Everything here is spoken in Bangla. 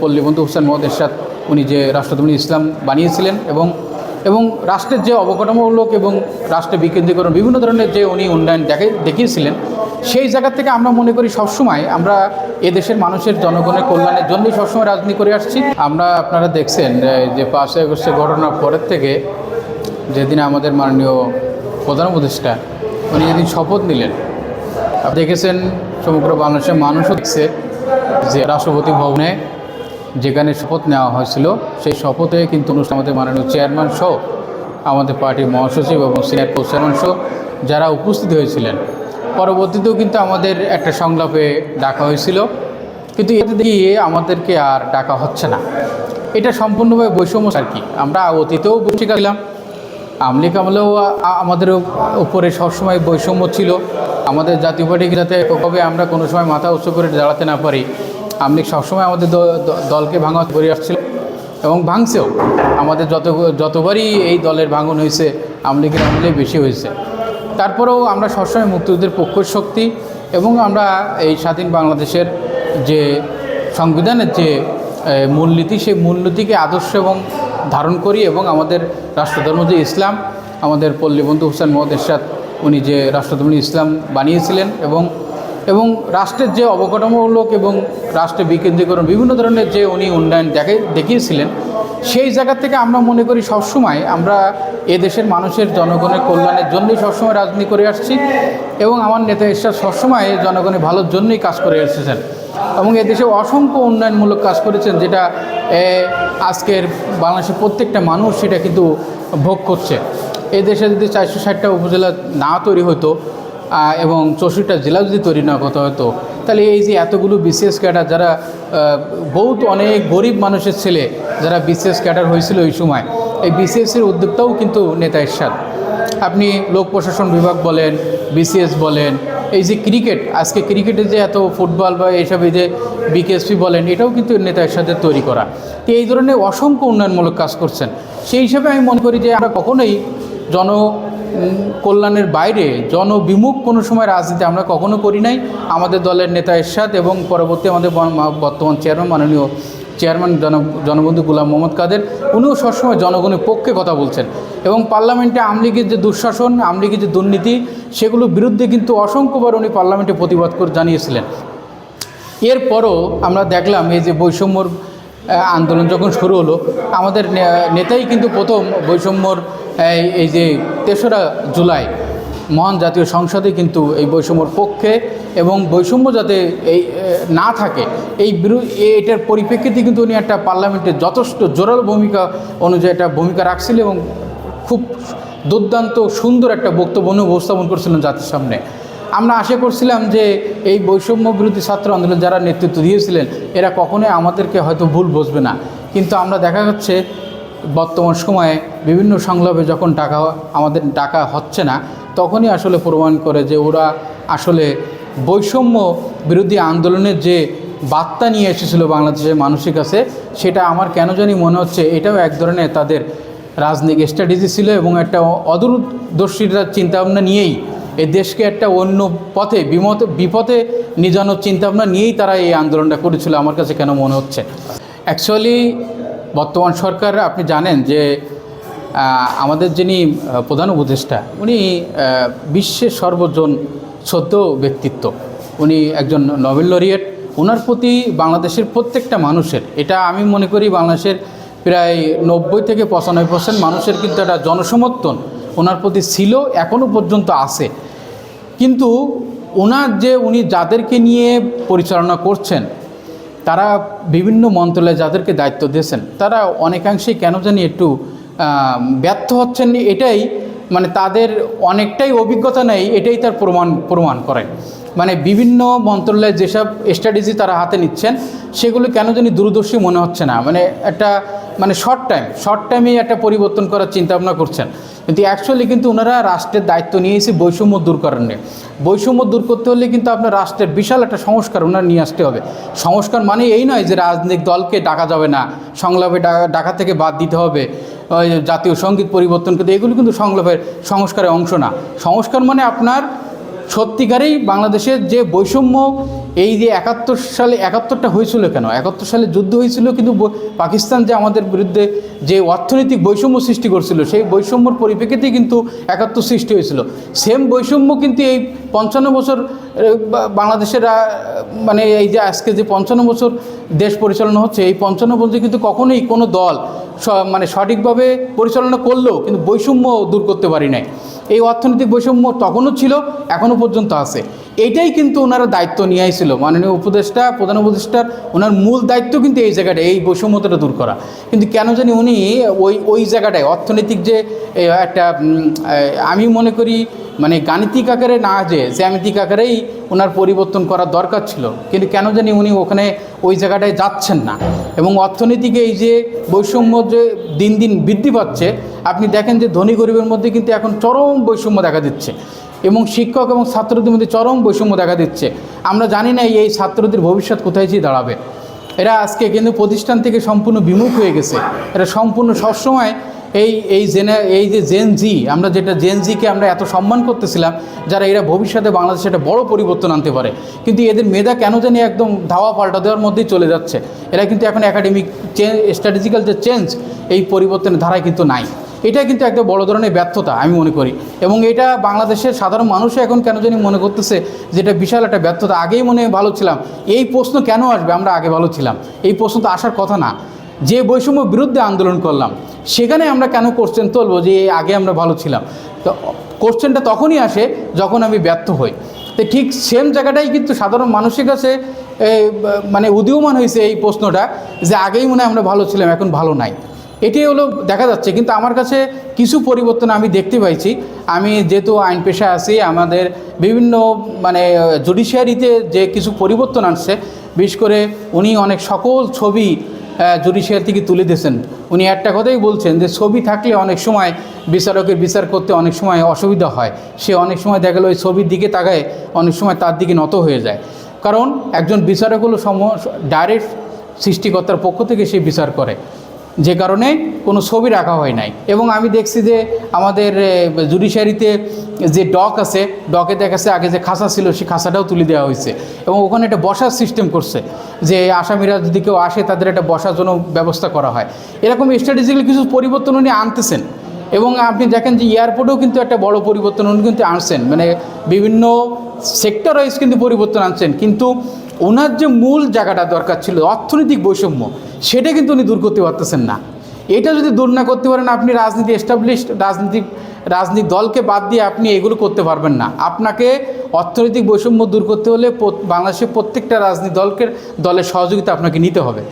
পল্লীবন্ধু হোসেন মোহাম্মদ এরশাদ, উনি যে রাষ্ট্রধর্মী ইসলাম বানিয়েছিলেন এবং এবং রাষ্ট্রের যে অবকাঠামূলক এবং রাষ্ট্রে বিকেন্দ্রীকরণ বিভিন্ন ধরনের যে উনি উন্নয়ন দেখে, দেখিয়েছিলেন, সেই জায়গা থেকে আমরা মনে করি সবসময় আমরা এদেশের মানুষের জনগণের কল্যাণের জন্যই সবসময় রাজনীতি করে আসছি। আমরা, আপনারা দেখছেন যে পাঁচই আগস্টের ঘটনার পরের থেকে যেদিন আমাদের মাননীয় প্রধান উপদেষ্টা, উনি যেদিন শপথ নিলেন দেখেছেন সমগ্র বাংলাদেশের মানুষও দেখছে যে রাষ্ট্রপতি ভবনে যেখানে শপথ নেওয়া হয়েছিল, সেই শপথে কিন্তু আমাদের মাননীয় চেয়ারম্যান সহ আমাদের পার্টির মহাসচিব এবং সিনিয়র চেয়ারম্যান সহ যারা উপস্থিত হয়েছিলেন। পরবর্তীতেও কিন্তু আমাদের একটা সংলাপে ডাকা হয়েছিল। কিন্তু এতে দিয়ে আমাদেরকে আর ডাকা হচ্ছে না। এটা সম্পূর্ণভাবে বৈষম্য আর কি। আমরা অতীতেও বসিয়েছিলাম আমলিক আমলেও আ- আমাদের উপরে সবসময় বৈষম্য ছিল। আমাদের জাতীয় পার্টি যাতে কবে আমরা কোনো সময় মাথা উঁচু করে দাঁড়াতে না পারি আমলিক সবসময় আমাদের দলকে ভাঙা করে আসছিল এবং ভাঙছেও। আমাদের যত যতবারই এই দলের ভাঙন হয়েছে, আমলিগের আমলে বেশি হয়েছে। তারপরেও আমরা সবসময় মুক্তিযুদ্ধের পক্ষ শক্তি এবং আমরা এই স্বাধীন বাংলাদেশের যে সংবিধানের যে মূলনীতি, সেই মূলনীতিকে আদর্শ এবং ধারণ করি এবং আমাদের রাষ্ট্রধর্ম যে ইসলাম, আমাদের পল্লীবন্ধু হোসেন মোহাম্মদ এরশাদ, উনি যে রাষ্ট্রধর্মী ইসলাম বানিয়েছিলেন এবং এবং রাষ্ট্রের যে অবকাঠামূলক এবং রাষ্ট্রে বিকেন্দ্রীকরণ, বিভিন্ন ধরনের যে উনি উন্নয়ন দেখে, দেখিয়েছিলেন, সেই জায়গা থেকে আমরা মনে করি সবসময় আমরা এদেশের মানুষের জনগণের কল্যাণের জন্যই সবসময় রাজনীতি করে আসছি এবং আমার নেতা এরশাদ সবসময় জনগণের ভালোর জন্যই কাজ করে এসেছেন এবং এদেশে অসংখ্য উন্নয়নমূলক কাজ করেছেন যেটা আজকের বাংলাদেশের প্রত্যেকটা মানুষ সেটা কিন্তু ভোগ করছে। এই দেশে যদি চারশো ষাটটা উপজেলা না তৈরি হতো এবং চৌষট্টিটা জেলা যদি তৈরি না করতে হতো তাহলে এই যে এতগুলো বিসিএস ক্যাডার যারা বহুত অনেক গরিব মানুষের ছেলে যারা বিসিএস ক্যাডার হয়েছিল ওই সময়, এই বিসিএসের উদ্যোক্তাও কিন্তু নেতা এরশাদ আপনি লোক প্রশাসন বিভাগ বলেন, বিসিএস বলেন, এই যে ক্রিকেট, আজকে ক্রিকেটে যে এত ফুটবল বা এইসব এই যে বিকেএসপি বলেন, এটাও কিন্তু নেতা এরশাদের তৈরি করা। তো এই ধরনের অসংখ্য উন্নয়নমূলক কাজ করছেন। সেই হিসাবে আমি মনে করি যে আমরা কখনোই জন কল্যাণের বাইরে জনবিমুখ কোনো সময় রাজনীতি আমরা কখনো করি নাই। আমাদের দলের নেতা এরশাদ এবং পরবর্তী আমাদের বর্তমান চেয়ারম্যান মাননীয় চেয়ারম্যান জন জনবন্ধু গুলাম মোহাম্মদ কাদের, উনিও সবসময় জনগণের পক্ষে কথা বলছেন। এবং পার্লামেন্টে আমলিগের যে দুঃশাসন আমলিগের যে দুর্নীতি, সেগুলোর বিরুদ্ধে কিন্তু অসংখ্যবার উনি পার্লামেন্টে প্রতিবাদ করে জানিয়েছিলেন। এরপরও আমরা দেখলাম এই যে বৈষম্যর আন্দোলন যখন শুরু হলো, আমাদের নেতাই কিন্তু প্রথম বৈষম্যর এই এই যে তেসরা জুলাই, মহান জাতীয় সংসদে কিন্তু এই বৈষম্যর পক্ষে এবং বৈষম্য যাতে এই না থাকে, এই বিরু, এটার পরিপ্রেক্ষিতে কিন্তু উনি একটা পার্লামেন্টে যথেষ্ট জোরালো ভূমিকা অনুযায়ী একটা ভূমিকা রাখছিল এবং খুব দুর্দান্ত সুন্দর একটা বক্তব্য উপস্থাপন করছিলেন জাতির সামনে। আমরা আশা করছিলাম যে এই বৈষম্য বিরোধী ছাত্র আন্দোলন যারা নেতৃত্ব দিয়েছিলেন, এরা কখনোই আমাদেরকে হয়তো ভুল বুঝবে না। কিন্তু আমরা দেখা যাচ্ছে বর্তমান সময়ে বিভিন্ন সংলাপে যখন টাকা, আমাদের টাকা হচ্ছে না, তখনই আসলে প্রমাণ করে যে ওরা আসলে বৈষম্য বিরোধী আন্দোলনের যে বার্তা নিয়ে এসেছিল বাংলাদেশের মানুষের কাছে, সেটা আমার কেন জানি মনে হচ্ছে এটাও এক ধরনের তাদের রাজনৈতিক স্ট্র্যাটেজি ছিল এবং একটা অদূরদর্শীরা চিন্তাভাবনা নিয়েই এ দেশকে একটা অন্য পথে, বিমত, বিপথে নিজানোর চিন্তাভাবনা নিয়েই তারা এই আন্দোলনটা করেছিল, আমার কাছে কেন মনে হচ্ছে। অ্যাকচুয়ালি বর্তমান সরকার, আপনি জানেন যে আমাদের যিনি প্রধান উপদেষ্টা, উনি বিশ্বের সর্বজন শ্রদ্ধ ব্যক্তিত্ব। উনি একজন নোবেল লরিয়েট। ওনার প্রতি বাংলাদেশের প্রত্যেকটা মানুষের, এটা আমি মনে করি বাংলাদেশের প্রায় নব্বই থেকে পঁচানব্বই পার্সেন্ট মানুষের কিন্তু একটা জনসমর্থন ওনার প্রতি ছিল এখনও পর্যন্ত আছে। কিন্তু ওনার যে, উনি যাদেরকে নিয়ে পরিচালনা করছেন তারা বিভিন্ন মন্ত্রণালয়ে যাদেরকে দায়িত্ব দিয়েছেন, তারা অনেকাংশেই কেন জানি একটু ব্যর্থ হচ্ছেন এটাই মানে তাদের অনেকটাই অভিজ্ঞতা নেই, এটাই তার প্রমাণ প্রমাণ করে। মানে বিভিন্ন মন্ত্রণালয়ে যেসব স্ট্র্যাটেজি তারা হাতে নিচ্ছেন, সেগুলো কেন জানি দূরদর্শী মনে হচ্ছে না। মানে একটা মানে শর্ট টাইম শর্ট টাইমেই একটা পরিবর্তন করার চিন্তাভাবনা করছেন। কিন্তু অ্যাকচুয়ালি কিন্তু ওনারা রাষ্ট্রের দায়িত্ব নিয়েছে বৈষম্য দূর করার নিয়ে বৈষম্য দূর করতে হলে কিন্তু আপনার রাষ্ট্রের বিশাল একটা সংস্কার ওনার নিয়ে আসতে হবে। সংস্কার মানে এই নয় যে রাজনৈতিক দলকে ডাকা যাবে না, সংলাপে ডাকা থেকে বাদ দিতে হবে জাতীয় সংগীত পরিবর্তন করতে, এগুলো কিন্তু সংলাপের সংস্কারের অংশ না। সংস্কার মানে আপনার সত্যিকারেই বাংলাদেশের যে বৈষম্য এই যে একাত্তর সালে একাত্তরটা হয়েছিল কেন? একাত্তর সালে যুদ্ধ হয়েছিল, কিন্তু পাকিস্তান যে আমাদের বিরুদ্ধে যে অর্থনৈতিক বৈষম্য সৃষ্টি করছিল, সেই বৈষম্যর পরিপ্রেক্ষিতেই কিন্তু একাত্তর সৃষ্টি হয়েছিল। সেম বৈষম্য কিন্তু এই পঞ্চান্ন বছর বাংলাদেশের মানে এই যে আজকে যে পঞ্চান্ন বছর দেশ পরিচালনা হচ্ছে, এই পঞ্চান্ন বছর কিন্তু কখনোই কোনো দল মানে সঠিকভাবে পরিচালনা করলেও কিন্তু বৈষম্য দূর করতে পারি নাই। এই অর্থনৈতিক বৈষম্য তখনও ছিল এখনও পর্যন্ত আছে। এইটাই কিন্তু ওনারা দায়িত্ব নিয়ে আইছিল মাননীয় উপদেষ্টা, প্রধান উপদেষ্টার ওনার মূল দায়িত্ব কিন্তু এই জায়গাটায় এই বৈষম্যতাটা দূর করা। কিন্তু কেন জানি উনি ওই ওই জায়গাটায়, অর্থনৈতিক যে একটা আমি মনে করি মানে গাণিতিক আকারে না যে, জ্যামিতিক আকারেই ওনার পরিবর্তন করার দরকার ছিল। কিন্তু কেন জানি উনি ওখানে ওই জায়গাটায় যাচ্ছেন না। এবং অর্থনীতিকে এই যে বৈষম্য যে দিন দিন বৃদ্ধি পাচ্ছে, আপনি দেখেন যে ধনী গরিবের মধ্যে কিন্তু এখন চরম বৈষম্য দেখা দিচ্ছে। এবং শিক্ষক এবং ছাত্রদের মধ্যে চরম বৈষম্য দেখা দিচ্ছে। আমরা জানি না এই ছাত্রদের ভবিষ্যৎ কোথায় যেয়ে দাঁড়াবে। এরা আজকে কিন্তু প্রতিষ্ঠান থেকে সম্পূর্ণ বিমুখ হয়ে গেছে। এরা সম্পূর্ণ সবসময় এই এই জেনে, এই যে জেন জি আমরা যেটা জেন জিকে আমরা এত সম্মান করতেছিলাম, যারা এরা ভবিষ্যতে বাংলাদেশে একটা বড় পরিবর্তন আনতে পারে। কিন্তু এদের মেধা কেন জানি একদম ধাওয়া পাল্টা দেওয়ার মধ্যেই চলে যাচ্ছে। এরা কিন্তু এখন একাডেমিক চেঞ্জ স্ট্র্যাটেজিক্যাল যে চেঞ্জ এই পরিবর্তনের ধারায় কিন্তু নাই। এটা কিন্তু একটা বড় ধরনের ব্যর্থতা আমি মনে করি। এবং এটা বাংলাদেশের সাধারণ মানুষও এখন কেন জানি মনে করতেছে যে এটা বিশাল একটা ব্যর্থতা। আগেই মনে ভালো ছিলাম। এই প্রশ্ন কেন আসবে? আমরা আগে ভালো ছিলাম। এই প্রশ্ন তো আসার কথা না। যে বৈষম্য বিরুদ্ধে আন্দোলন করলাম, সেখানে আমরা কেন কোশ্চেন তুলবো যে আগে আমরা ভালো ছিলাম? তো কোশ্চেনটা তখনই আসে যখন আমি ব্যর্থ হই। তো ঠিক সেম জায়গাটাই কিন্তু সাধারণ মানুষের কাছে মানে উদীয়মান হয়েছে এই প্রশ্নটা যে আগেই মনে আমরা ভালো ছিলাম, এখন ভালো নাই। এটাই হলো দেখা যাচ্ছে। কিন্তু আমার কাছে কিছু পরিবর্তন আমি দেখতে পাইছি। আমি যেহেতু আইন পেশায় আছি, আমাদের বিভিন্ন মানে জুডিশিয়ারিতে যে কিছু পরিবর্তন আসছে, বিশেষ করে উনি অনেক সকল ছবি জুডিশিয়ার থেকে তুলে দিয়েছেন। উনি একটা কথাই বলছেন যে, ছবি থাকলে অনেক সময় বিচারকের বিচার করতে অনেক সময় অসুবিধা হয়। সে অনেক সময় দেখা গেলো ওই ছবির দিকে তাকায়, অনেক সময় তার দিকে নত হয়ে যায়। কারণ একজন বিচারক হলো সম, ডাইরেক্ট সৃষ্টিকর্তার পক্ষ থেকে সে বিচার করে। যে কারণে কোনো ছবি রাখা হয় নাই। এবং আমি দেখছি যে আমাদের জুডিশিয়ারিতে যে ডক আছে, ডকে দেখাচ্ছে আগে যে খাসা ছিল, সেই খাসাটাও তুলে দেওয়া হয়েছে। এবং ওখানে একটা বসার সিস্টেম করছে যে আসামিরা যদি কেউ আসে, তাদের একটা বসার জন্য ব্যবস্থা করা হয়। এরকম স্ট্র্যাটেজিক্যালি কিছু পরিবর্তন উনি আনতেছেন। এবং আপনি দেখেন যে এয়ারপোর্টেও কিন্তু একটা বড় পরিবর্তন উনি কিন্তু আনছেন। মানে বিভিন্ন সেক্টর ওয়াইজ কিন্তু পরিবর্তন আনছেন। কিন্তু ওনার যে মূল জায়গাটা দরকার ছিল, অর্থনৈতিক বৈষম্য, সেটা কিন্তু উনি দূর করতে পারতেছেন না। এটা যদি দূর না করতে পারেন, আপনি রাজনীতি এস্টাবলিশড রাজনীতি রাজনীতিক দলকে বাদ দিয়ে আপনি এগুলো করতে পারবেন না। আপনাকে অর্থনৈতিক বৈষম্য দূর করতে হলে বাংলাদেশের প্রত্যেকটা রাজনীতি দলকে, দলের সহযোগিতা আপনাকে নিতে হবে।